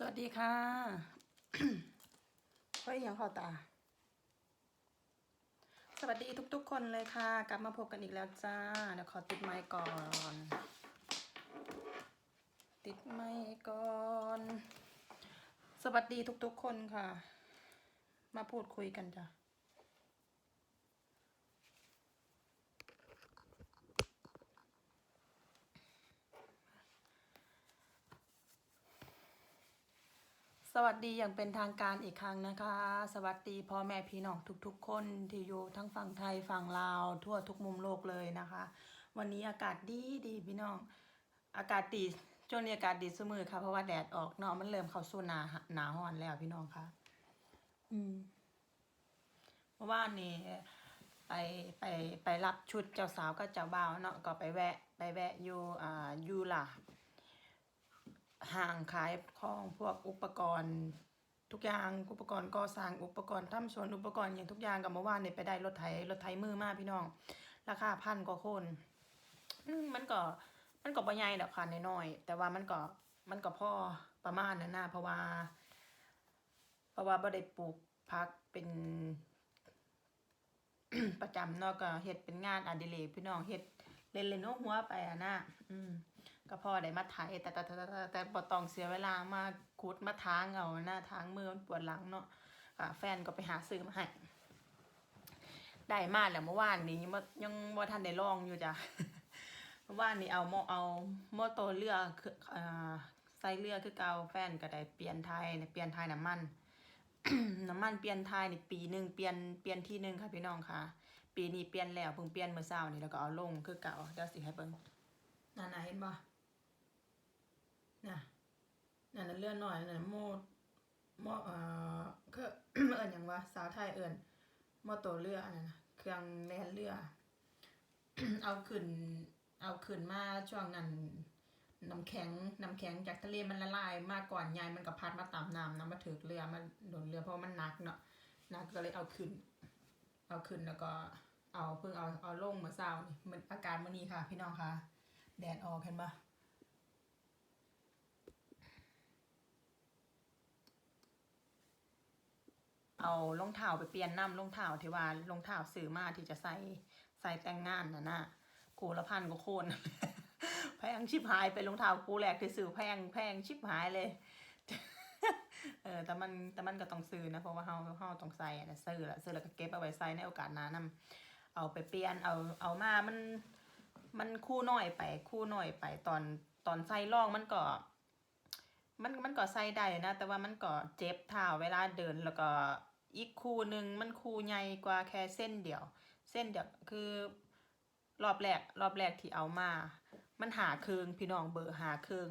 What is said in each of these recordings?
สวัสดีค่ะเฮ้ยยังเข้าตา สวัสดีทุกๆ คนเลยค่ะ กลับมาพบกันอีกแล้วจ้า เดี๋ยวขอติดไมค์ก่อน ติดไมค์ก่อน สวัสดีทุกๆ คนค่ะ มาพูดคุยกันจ้ะ วัสดีอย่างเป็นทางการอีกครั้งนะคะ สวัสดีพ่อแม่พี่น้องทุกๆ คนที่อยู่ทั้งฝั่งไทยฝั่งลาวทั่วทุกมุมโลกเลยนะคะ วันนี้อากาศดีดีพี่น้อง อากาศดีช่วงนี้อากาศดีเสมอค่ะเพราะว่าแดดออกเนาะมันเริ่มเข้าสู่หนาหนาฮ้อนแล้วพี่น้องค่ะอืมเมื่อวานนี้ไปไปไปรับชุดเจ้าสาวกับเจ้าบ่าวเนาะก็ไปแวะ ไปแวะอยู่อ่ายูล่ะ ห้างขายของพวกอุปกรณ์ ทุกอย่างอุปกรณ์ก่อสร้างอุปกรณ์ทำสวนอุปกรณ์อย่างทุกอย่างกับเมื่อวานเนี่ยไปได้รถไถรถไถมือมากพี่น้อง ราคาพันกว่าคนมันก็มันก็บ่ใหญ่ดอกค่ะน้อยๆแต่ว่ามันก็มันก็พอประมาณนั้นนะเพราะว่า เพราะว่าบ่ได้ปลูกพักเป็นประจำนาะก็เฮ็ดเป็นงานอดิเรกพี่น้องเฮ็ดเล่นๆโน้หัวไปอะนะอืม ก็พอได้มาไถแต่แต่แต่แต่แต่แต่บ่ต้องเสียเวลามาขุดมาทางเอาหน้าทางมือมันปวดหลังเนาะอะแฟนก็ไปหาซื้อมาให้ได้มาแล้วเมื่อวานนี้ยังบ่ยังบ่ทันได้ลองอยู่จ้ะเมื่อวานนี้เอาหม้อเอาหม้อโตวเรือคืออ่าใส่เรือกคือเก่าแฟนก็ได้เปลี่ยนไทยเปลี่ยนไทยน้ำมันน้ำมันเปลี่ยนไทยนี่ปีหนึ่งเปลี่ยนเปลี่ยนที่หนึ่งค่ะพี่น้องค่ะ ปีนี้เปลี่ยนแล้วเพิ่งเปลี่ยนเมื่อเช้านี่แล้วก็เอาลงคือเก่าเดี๋ยวสิให้เบิ่งนั่นนะเห็นบ่ น่ะนั่นเลื่อนหน่อยนั่นโมดโมเอ่อคือเอิญอย่างว่าสาวไทยเอิญโมโตเรืออันนั้นนะเครื่องแล่นเรือ เอาขึ้น เอาขึ้นมาช่วงนั้นน้ำแข็งน้ำแข็งจากทะเลมันละลายมากก่อนยายมันก็พัดมาตามน้ำน้ำมาถึกเรือมันโดนเรือเพราะมันหนักเนาะหนักก็เลยเอาขึ้น เอาขึ้นแล้วก็เอาเพิ่งเอาเอาลงเมื่อเช้านี่มันอากาศมื้อนี้ค่ะ พี่น้องค่ะ แดดออกเห็นปะ เอารองเท้าไปเปลี่ยนน้ำรองเท้าที่ว่ารองเท้าซื้อมาที่จะใส่ใส่แต่งงานน่ะนะกูละพันก็โคนแพงชิบหายเป็นรองเท้ากูแหลกที่ซื้อแพงแพงชิบหายเลยเออแต่มันแต่มันก็ต้องซื้อนะเพราะว่าเฮาเฮาต้องใส่นะซื้อละซื้อแล้วก็เก็บเอาไว้ใส่ในโอกาสหน้านำเอาไปเปลี่ยนเอาเอามามันมันคู่น้อยไปคู่น้อยไปตอนตอนใส่ร่องมันก็มันมันก็ใส่ได้นะ แต่ว่ามันก็เจ็บเท้าเวลาเดินแล้วก็ อีกคูหนึ่งมันคูใหญ่กว่าแค่เส้นเดียว เส้นเดียวคือรอบแรกรอบแรกที่เอามา มันหาเคืองพี่น้องเบอร์หาเคือง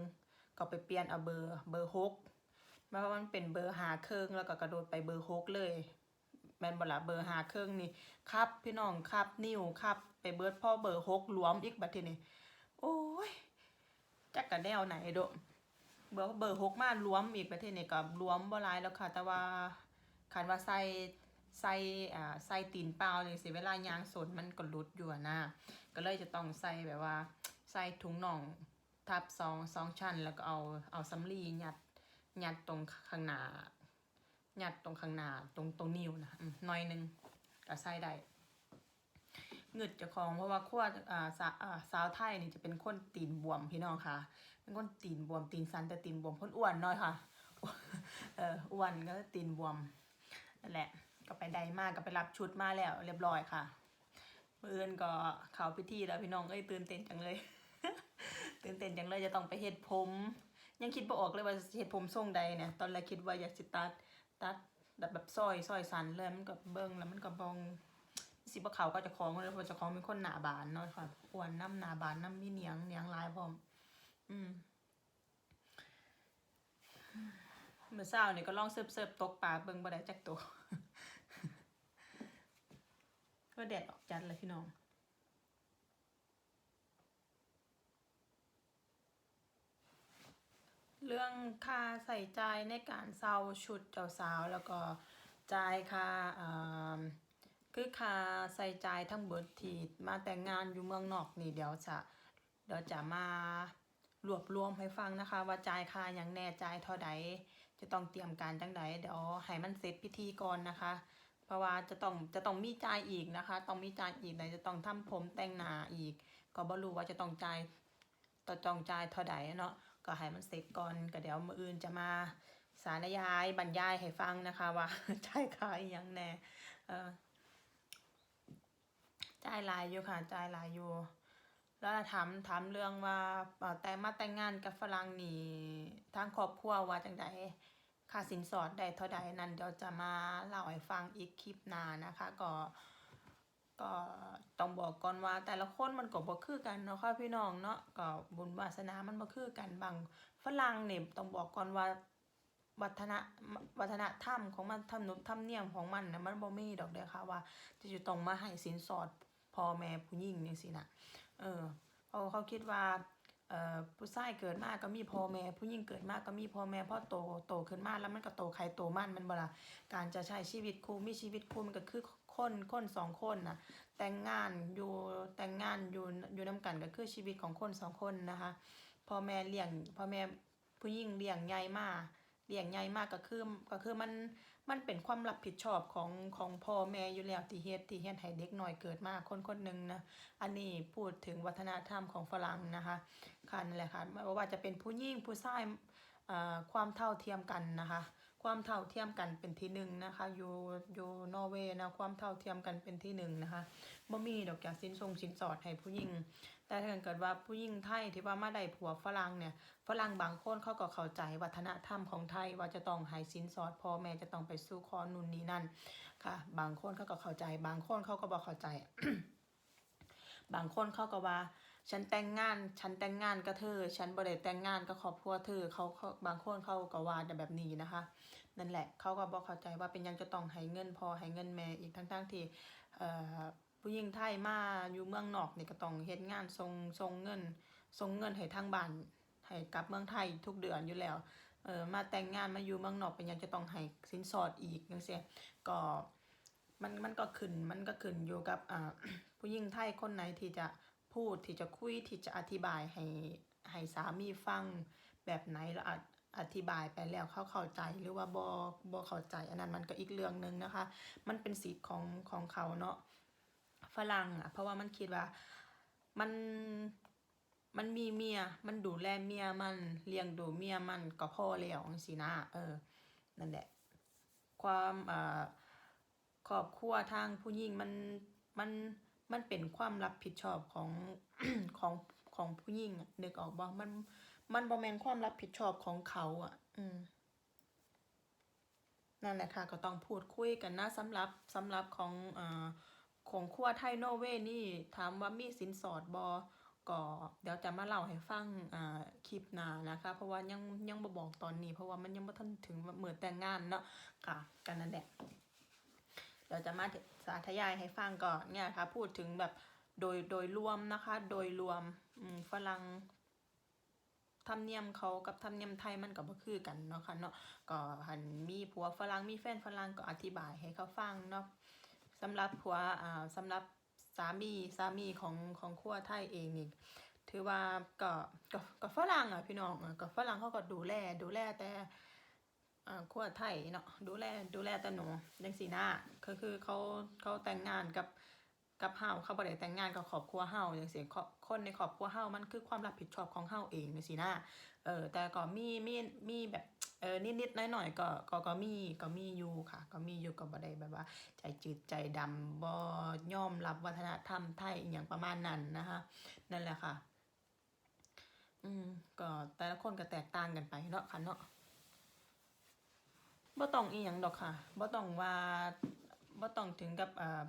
ก็ไปเปลี่ยนเอาเบอร์เบอร์หกเพราะว่ามันเป็นเบอร์หาเคืองแล้วก็กระโดดไปเบอร์หกเลยแมนบละเบอร์หาเครื่องนี่ครับ พี่น้องครับนิ้วครับ ไปเบิร์ดพ่อเบอร์หกหลวมอีกบัดทีนี้โอ้ยจักกะแนวไหนโดเบอร์เบอร์หกมารวมอีกประเทศนี้ก็รวมบ่หลายแล้วค่ะ แต่ว่า คันว่าใส่ใส่อ่าใส่ตีนเปล่านี่สิเวลายางสนมันก็หลุดอยู่นะก็เลยจะต้องใส่แบบว่า ใส่ถุงน่องทับสองสองชั้น แล้วก็เอาเอาสำลียัดยัดตรงข้างหน้ายัดตรงข้างหน้าตรงตรงนิ้วนะอืมหน่อยหนึงก็ใส่ได้เงึดจะของเพราะว่าขั้วอ่าสาอ่าสาวไทยนี่จะเป็นคนตีนบวมพี่น้องค่ะ เป็นคนตีนบวมตีนสันแต่ตีนบวมคนอ้วนน้อยค่ะเอออ้วนก็ตีนบวม นั่นแหละก็ไปใดมากก็ไปรับชุดมาแล้ว เรียบร้อยค่ะเมื่อเอินก็เข้าพิธีแล้วพี่น้องเอ้ยตื่นเต้นจังเลย ตื่นเต้นจังเลยจะต้องไปเฮ็ดผม ยังคิดบ่ออกเลยว่าเฮ็ดผมทรงใดเนี่ย ตอนแรกคิดว่าอยากสิตัดตัดแบบแบบซอยซอยสันเลยมันก็เบิ่งแล้วมันก็บองสิบเขาก็จะคล้องเลยเพราะจะคล้องเป็นคนหนาบานเนาะค่ะอ้วนน้ำหนาบานน้ำมีเนียงเนียงลายพร้อม อืมเมื่อเช้านี่ยก็ลองเสิร์ฟเสิร์ฟตกปลาเบิ่งบ่ได้จักตัว ก็แดดออกจัดเลยพี่น้องเรื่องค่าใส่ใจในการเซาชุดเจ้าสาวแล้วก็จ่ายค่าอ่าคือค่าใส่ใจทั้งเบิดทีมาแต่งงานอยู่เมืองนอกนี่เดี๋ยวจะเดี๋ยวจะมารวบรวมให้ฟังนะคะ ว่าจ่ายค่าอย่างแน่จ่ายเท่าใดจะต้องเตรียมการจังใดเดี๋ยวให้มันเสร็จพิธีก่อนนะคะ เพราะว่าจะต้องจะต้องมีจ่ายอีกนะคะ ต้องมีจ่ายอีกไหนจะต้องทำผมแต่งหน้าอีก ก็บ่รู้ว่าจะต้องจ่ายต่อจองจ่ายเท่าใดเนาะก็ให้มันเสร็จก่อนก็เดี๋ยวมื้ออื่นจะมาสารยายบรรยายให้ฟังนะคะว่าจ่ายค่าอหยังแน่เออจ่ายหลายอยู่ค่ะจ่ายหลายอยู่ แล้วถามถามเรื่องว่าแต่งมาแต่งงานกับฝรั่งนี่ทางครอบครัวว่าจังใด ค่าสินสอดได้เท่าใดนั้นเดี๋ยวจะมาเล่าให้ฟังอีกคลิปหน้านะคะ ก็ก็ต้องบอกก่อนว่าแต่ละคนมันก็บ่คือกันเนาะค่ะพี่น้องเนาะก็บุญวาสนามันบ่คือกันบางฝรั่งเนี่ยต้องบอกก่อนว่าวัฒนวัฒนธรรมของมันธรรมนุธรรมเนียมของมันนะมันบ่มีดอกเด้อค่ะว่า จะจะต้องมาให้สินสอดพ่อแม่ผู้หญิงจังซี่นะเออเพราเขาคิดว่า ผู้ชายเกิดมาก็มีพ่อแม่ ผู้หญิงเกิดมาก็มีพ่อแม่พ่อโตโตขึ้นมาแล้วมันก็โตใครโตมันมันบ่ล่ะการจะใช้ชีวิตคู่มีชีวิตคู่มันก็คือคนคนสองคนน่ะแต่งงานอยู่แต่งงานอยู่อยู่นํกันก็คือชีวิตของคนสองคนนะคะพ่อแม่เลี้ยงพ่อแม่ผู้หญิงเลี้ยงใหญ่มาเลี้ยงใหญ่มากก็คือก็คือมัน มันเป็นความรับผิดชอบของของพ่อแม่อยู่แล้วที่เฮ็ดที่เฮ็ดให้เด็กหน่อยเกิดมาคนคนหนึ่งนะอันนี้พูดถึงวัฒนธรรมของฝรั่งนะคะค่ะนั่นแหละค่ะไม่ว่าจะเป็นผู้หญิงผู้ชายอ่อความเท่าเทียมกันนะคะ ความเท่าเทียมกันเป็นที่หนึ่งนะคะอยู่อยู่นอร์เวย์นะความเท่าเทียมกันเป็นที่หนึ่งนะคะบ่มีดอกจากสินทรงสินสอดให้ผู้หญิง แต่ถ้าเกิดว่าผู้หญิงไทยที่ว่ามาได้ผัวฝรั่งเนี่ยฝรั่งบางคนเขาก็เข้าใจวัฒนธรรมของไทยว่าจะต้องให้สินสอดพ่อแม่จะต้องไปสู่ขอนู่นนี่นั่นค่ะ บางคนเขาก็เข้าใจ บางคนเขาก็บ่เข้าใจ บางคนเขาก็ว่า ฉันแต่งงาน ฉันแต่งงานกับเธอ ฉันบ่ได้แต่งงานกับครอบครัวเธอเขาบางคนเขาก็ว่าแต่แบบนี้นะคะ นั่นแหละ เขาก็บอกเข้าใจว่าเป็นยังจะต้องให้เงินพอให้เงินแม่อีกทั้งๆที่ผู้หญิงไทยมาอยู่เมืองนอกนี่ก็ต้องเฮ็ดงานส่งส่งเงินส่งเงินให้ทางบ้านให้กลับเมืองไทยทุกเดือนอยู่แล้วเออมาแต่งงานมาอยู่เมืองนอกเป็นยังจะต้องให้สินสอดอีกจังซี่ก็มันมันก็ขึ้นมันก็ขึ้นอยู่กับอ่าผู้หญิงไทยคนไหนที่จะ พูดที่จะคุยที่จะอธิบายให้ให้สามีฟังแบบไหนแล้วออธิบายไปแล้วเขาเข้าใจหรือว่าบอบอเข้าใจ อันนั้นมันก็อีกเรื่องหนึ่งนะคะ มันเป็นสิทธิ์ของของเขาเนาะฝรั่งอะเพราะว่ามันคิดว่ามันมันมีเมีย มันดูแลเมียมันเลี้ยงดูเมียมันก็พอแล้วจังซี่นะเออนั่นแหละ ความอ่าครอบครัวทางผู้หญิงมันมัน มันเป็นความรับผิดชอบของของของผู้หญิงอะนึกออกบ่มัน มันบ่แมนความรับผิดชอบของเขาอะ อืมนั่นแหละค่ะ ก็ต้องพูดคุยกันนะสำหรับสำหรับของอ่าของครัวไทยนเวนี่ ถามว่ามีสินสอดบอก็เดี๋ยวจะมาเล่าให้ฟังอ่าคลิปหน้านะคะ เพราะว่ายังยังบ่บอกตอนนี้ เพราะว่ามันยังบ่ทันถึงเหมือแต่งงานเนาะค่ะกันนั่นแหละเดี๋ยวจะมา สาธยายให้ฟังก่อนเนี่ยค่ะพูดถึงแบบโดยโดยรวมนะคะ โดยรวมฝรั่งธรรมเนียมเขากับธรรมเนียมไทยมันก็บ่คือกันเนาะค่ะเนาะก็หันมีผัวฝรั่งมีแฟนฝรั่งก็อธิบายให้เขาฟังเนาะสำหรับผัวอ่าสำหรับสามีสามีของของครัวไทยเองนี่ถือว่าก็ก็ก็ฝรั่งอะพี่น้องอะก็ฝรั่งเขาก็ดูแลดูแลแต่ อ่าครัวไทยเนาะดูแลดูแลแต่หนูจังสีหน้าก็คือเขาเขาแต่งงานกับกับเฮาเขาบ่ได้แต่งงานกับครอบครัวเฮาจังซี่ครอบคนในครอบครัวเฮามันคือความรับผิดชอบของเฮาเองจังซี่นะเออแต่ก็มีมีมีแบบเออนิดๆหน่อยๆก็ก็ก็มีก็มีอยู่ค่ะ ก็มีอยู่ก็บ่ได้แบบว่า ใจจืดใจดำบ่ยอมรับวัฒนธรรมไทยอย่างประมาณนั้นนะคะนั่นแหละค่ะ อืมก็แต่ละคนก็แตกต่างกันไปเนาะค่ะเนาะ บ่ต้องอีหยังดอกค่ะบ่ต้องว่าบ่ต้องถึงกับอ่า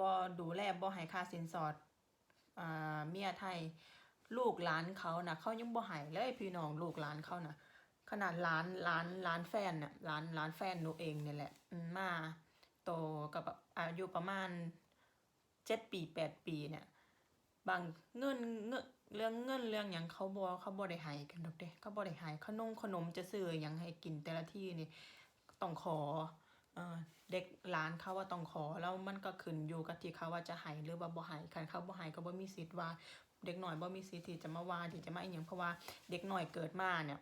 บ่ดูแลบ่ให้ค่าสินสอดอ่าเมียไทยลูกหลานเขาน่ะเขายังบ่ให้เลยพี่น้องลูกหลานเขาน่ะขนาดหลานหลานหลานแฟนน่ะหลานหลานแฟนหนูเองเนี่ยแหละมมาโตกับอายุประมาณเจ็ดปีแปดปีเนี่ยบางเงินเงิน เรื่องเงินเรื่องหยังเขาบ่เขาบ่ได้ให้กันดอกเด้เขาบ่ได้ให้ขนมขนมจะซื้อหยังให้กินแต่ละที่นี่ต้องขอเออเด็กหลานเขาว่าต้องขอแล้วมันก็ขึ้นอยู่กับที่เขาว่าจะให้หรือว่าบ่ให้คันเขาบ่ให้ก็บ่มีสิทธิ์ว่า เด็กหน่อยบ่มีสิทธิ์ที่จะมาว่าที่จะมาอีหยังเพราะว่าเด็กหน่อยเกิดมาเนี่ย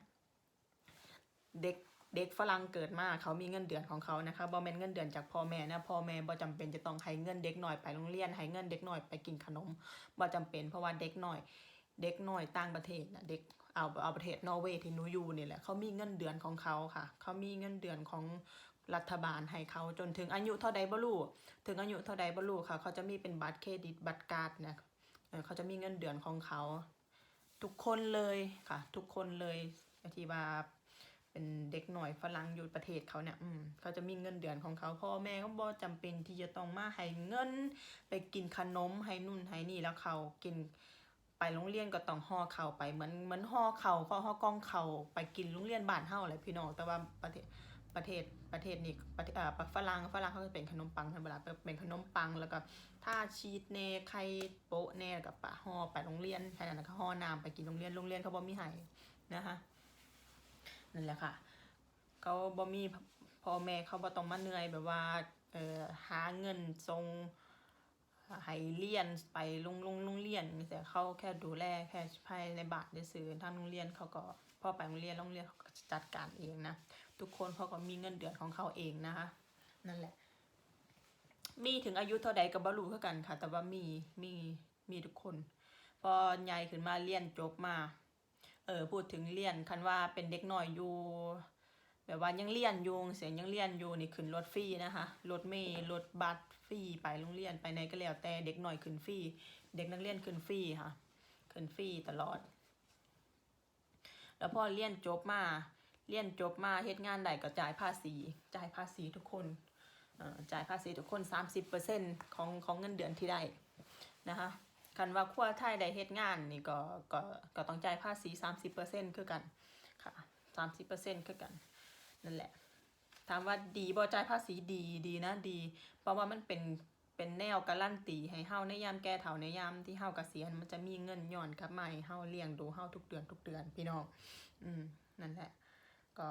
เด็กเด็กฝรั่งเกิดมาเขามีเงินเดือนของเขานะคะบ่แม่นเงินเดือนจากพ่อแม่นะพ่อแม่บ่จำเป็นจะต้องให้เงินเด็กหน่อยไปโรงเรียนให้เงินเด็กหน่อยไปกินขนมบ่จำเป็นเพราะว่าเด็กหน่อย เด็กหน่อยต่างประเทศนะเด็กเอาเอาประเทศนอร์เวย์ที่หนูอยู่นี่แหละเขามีเงินเดือนของเขาค่ะ เขามีเงินเดือนของรัฐบาลให้เขาจนถึงอายุเท่าใดบ่รู้ถึงอายุเท่าใดบ่รู้ค่ะ เขาจะมีเป็นบัตรเครดิตบัตรการ์ดนะเขาจะมีเงินเดือนของเขา ทุกคนเลยค่ะ ทุกคนเลยที่ว่าเป็นเด็กหน่อยฝรั่งอยู่ประเทศเขาเนี่ยอืมเขาจะมีเงินเดือนของเขาพ่อแม่ก็บ่จำเป็นที่จะต้องมาให้เงิน ไปกินขนมให้นู่นให้นี่แล้วเขากิน ไปโรงเรียนก็ต้องห่อเข่าไปเหมือนเหมือนห่อเข่าก็ห่อกล้องเข่าไปกินโรงเรียนบ้านเฮาอะไรพี่น้องแต่ว่าประเทศประเทศประเทศนี้ประเทศอ่าฝรั่งฝรั่งเขาจะเป็นขนมปังธรรมดาเป็นขนมปังแล้วก็ถ้าชีสเนไข่โปะเนกับปะห่อไปโรงเรียนแค่นั้นก็ห่อน้ำไปกินโรงเรียนโรงเรียนเขาบ่มีให้นะคะนั่นแหละค่ะเขาบ่มีพ่อแม่เขาบ่ต้องมาเหนื่อยแบบว่าเอ่อหาเงินทรง ให้เรียนไปลงลงโรงเรียนแต่เขาแค่ดูแลแค่ภายในบาทได้ซื้อทางโรงเรียนเขาก็พ่อไปโรงเรียนโรงเรียนเขาก็จัดการเองนะทุกคนเขาก็มีเงินเดือนของเขาเองนะคะนั่นแหละ มีถึงอายุเท่าใดก็บ่รู้เท่ากันค่ะ แต่ว่ามีมีมีทุกคน พอใหญ่ขึ้นมาเรียนจบมาเออพูดถึงเรียนคันว่าเป็นเด็กน้อยอยู่ แบบว่ายังเรียนอยู่เสียงยังเรียนอยู่นี่ขึ้นรถฟรีนะคะรถเมล์รถบัสฟรีไปโรงเรียนไปไหนก็แล้วแต่เด็กหน่อยขึ้นฟรีเด็กนักเรียนขึ้นฟรีค่ะขึ้นฟรีตลอด แล้วพอเรียนจบมาเรียนจบมาเฮ็ดงานใดก็จ่ายภาษีจ่ายภาษีทุกคนจ่ายภาษีทุกคน 30%ของของเงินเดือนที่ได้นะคะคันว่าขั้วไทยได้เฮ็ดงานนี่ก็ก็ก็ต้องจ่ายภาษี 30%คือกันค่ะ30%คือกัน นั่นแหละ ถามว่าดีบ่จ่ายภาษีดีดีนะดี เพราะว่ามันเป็นเป็นแนวการันตีให้เฮาในยามแก่เฒ่าในยามที่เฮาเกษียณมันจะมีเงินย้อนกลับมาให้เฮาเลี้ยงดูเฮาทุกเดือนทุกเดือนพี่น้อง อืมนั่นแหละ ก็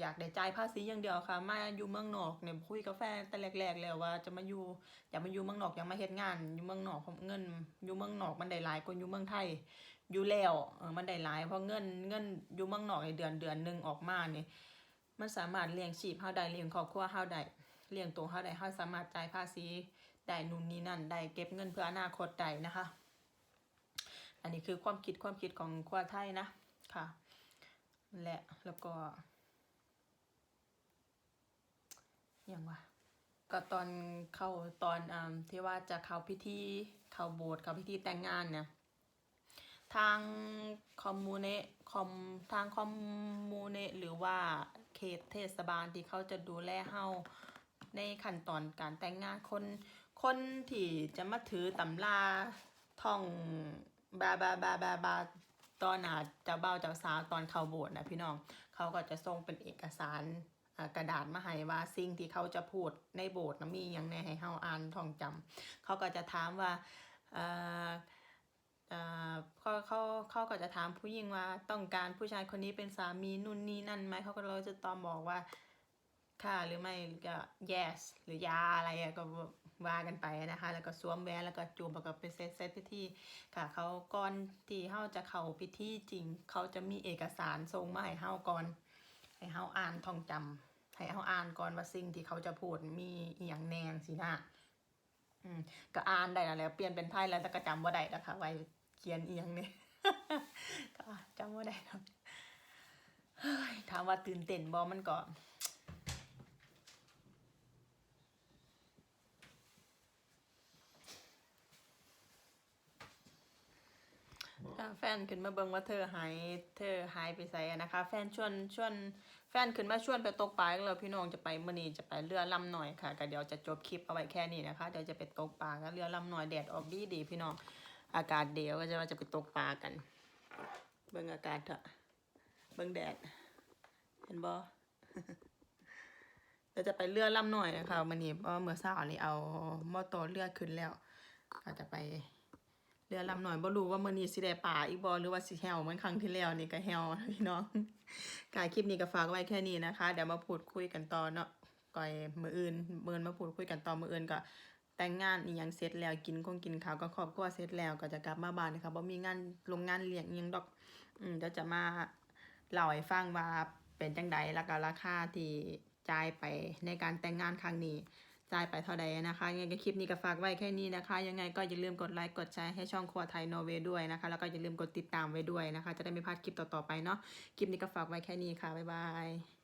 อยากได้จ่ายภาษีอย่างเดียวค่ะ มาอยู่เมืองนอกเนี่ยคุยกับแฟนแต่แรกๆแล้วว่าจะมาอยู่อยากมาอยู่เมืองนอกอยากมาเฮ็ดงาน อยู่เมืองนอกเงิน อยู่เมืองนอกมันได้หลายกว่าอยู่เมืองไทย อยู่แล้วเออมันได้หลายเพราะเงินเงินอยู่เมืองนอกในเดือนเดือนหนึ่งออกมาเนี่ย มันสามารถเลี้ยงชีพเฮาได้เลี้ยงครอบครัวเฮาได้เลี้ยงตัวเฮาได้เฮาสามารถจ่ายภาษีได้นู่นนี่นั่นได้เก็บเงินเพื่ออนาคตได้นะคะ อันนี้คือความคิดความคิดของครัวไทยนะค่ะ และแล้วก็อย่างว่าก็ตอนเข้าตอนอที่ว่าจะเข้าพิธีเข้าโบสถ์เข้าพิธีแต่งงานเนี่ยทางคอมมูเนคอมทางคอมมูเนหรือว่า เขตเทศบาลที่เขาจะดูแลเฮาในขั้นตอนการแต่งงานคนคนที่จะมาถือตำราท่องบาบาบาบาบาตอนอาจจะเบ้าเจ้าสาวตอนเข้าโบสถ์นะพี่น้องเขาก็จะส่งเป็นเอกสารกระดาษมาให้ว่าสิ่งที่เขาจะพูดในโบสถ์นะมีอย่างแน่ให้เฮาอ่านท่องจำเขาก็จะถามว่า เขาเขาเขาก็จะถามผู้หญิงว่าต้องการผู้ชายคนนี้เป็นสามีนู่นนี่นั่นไหมเขาก็เราจะตอบบอกว่าค่ะหรือไม่ก็ yes หรือยาอะไรก็ว่ากันไปนะคะ แล้วก็สวมแหวนแล้วก็จูบแล้วก็ไปเซตเซตพิธีค่ะเขาก่อนที่เขาจะเข้าพิธีจริง เขาจะมีเอกสารส่งมาให้เฮาก่อน ให้เฮาอ่านท่องจำให้เฮาอ่านก่อนว่าสิ่งที่เขาจะพูดมีอหย่างแนงสินะ ก็อ่านได้แล้ว เปลี่ยนเป็นไพ่แล้วแต่ก็จำว่าได้นะคะ ไว้เขียนเอียงเนี่ยก็จำว่าได้ครับถามว่าตื่นเต้นบอมันก็แฟนขึ้นมาเบิ่งว่าเธอหายเธอหายไปไสอะนะคะ แฟนชวนชวน แฟนขึ้นมาชวนไปตกปลาแล้วพี่น้องจะไปมื้อนี้จะไปเรือลำหน่อยค่ะก็เดี๋ยวจะจบคลิปเอาไว้แค่นี้นะคะเดี๋ยวจะไปตกปลากันเรือลำหน่อยแดดออกดีดีพี่น้องอากาศเดียวก็จะว่าจะไปตกปลากัน เบิ่งอากาศเถอะเบิ่งแดด เห็นบ่เราจะไปเรือลำหน่อยนะคะมื้อนี้เพราะเมื่อเช้านี่เอามอเตอร์เรือขึ้นแล้ว ก็จะไป เรือลำหน่อยบ่รู้ว่ามื้อนี้สิได้ป่าอีกบ่หรือว่าสิแฮวเหมือนครั้งที่แล้วนี่ก็แฮวพี่น้องกายคลิปนี้ก็ฝากไว้แค่นี้นะคะ เดี๋ยวมาพูดคุยกันต่อเนาะก่อยมืออื่นมืออื่นมาพูดคุยกันต่อมืออื่นก็แต่งงานอีหยังเสร็จแล้วกินคงกินข้าวก็ครอบครัวเสร็จแล้วก็จะกลับมาบ้านนะคะบ่มีงานโรงงานเลี้ยงยังดอก อืมเดี๋ยวจะมาเล่าให้ฟังว่าเป็นจังใดแล้วก็ราคาที่จ่ายไปในการแต่งงานครั้งนี้ จ่ายไปเท่าใดนะคะยังไงก็คลิปนี้ก็ฝากไว้แค่นี้นะคะ ยังไงก็อย่าลืมกดไลค์กดแชร์ให้ช่องครัวไทยนอร์เวย์ด้วยนะคะ แล้วก็อย่าลืมกดติดตามไว้ด้วยนะคะ จะได้ไม่พลาดคลิปต่อๆไปเนาะคลิปนี้ก็ฝากไว้แค่นี้ค่ะบ๊ายบาย